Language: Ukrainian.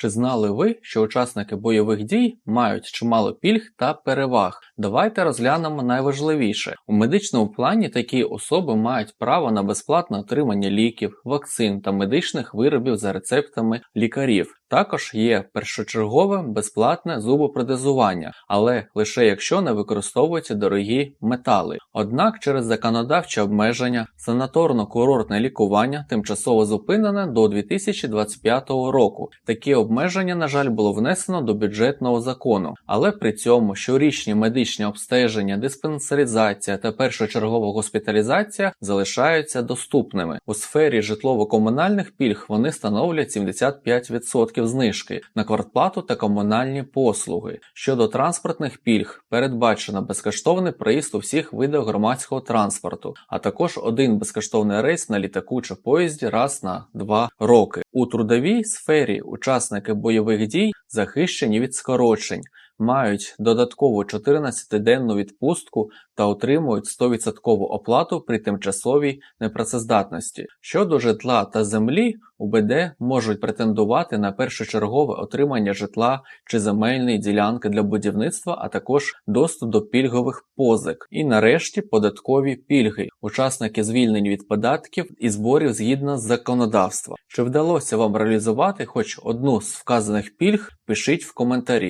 Чи знали ви, що учасники бойових дій мають чимало пільг та переваг? Давайте розглянемо найважливіше. У медичному плані такі особи мають право на безплатне отримання ліків, вакцин та медичних виробів за рецептами лікарів. Також є першочергове безплатне зубопротезування, але лише якщо не використовуються дорогі метали. Однак через законодавче обмеження санаторно-курортне лікування тимчасово зупинене до 2025 року. Такі обмеження, на жаль, було внесено до бюджетного закону, але при цьому щорічні медичні обстеження, диспансеризація та першочергова госпіталізація залишаються доступними. У сфері житлово-комунальних пільг вони становлять 75% знижки на квартплату та комунальні послуги. Щодо транспортних пільг, передбачено безкоштовний проїзд у всіх видах громадського транспорту, а також один безкоштовний рейс на літаку чи поїзді раз на два роки. У трудовій сфері учасники бойових дій захищені від скорочень. Мають додаткову 14-денну відпустку та отримують 100% оплату при тимчасовій непрацездатності. Щодо житла та землі, УБД можуть претендувати на першочергове отримання житла чи земельної ділянки для будівництва, а також доступ до пільгових позик. І нарешті податкові пільги. Учасники звільнені від податків і зборів згідно з законодавства. Чи вдалося вам реалізувати хоч одну з вказаних пільг? Пишіть в коментарі.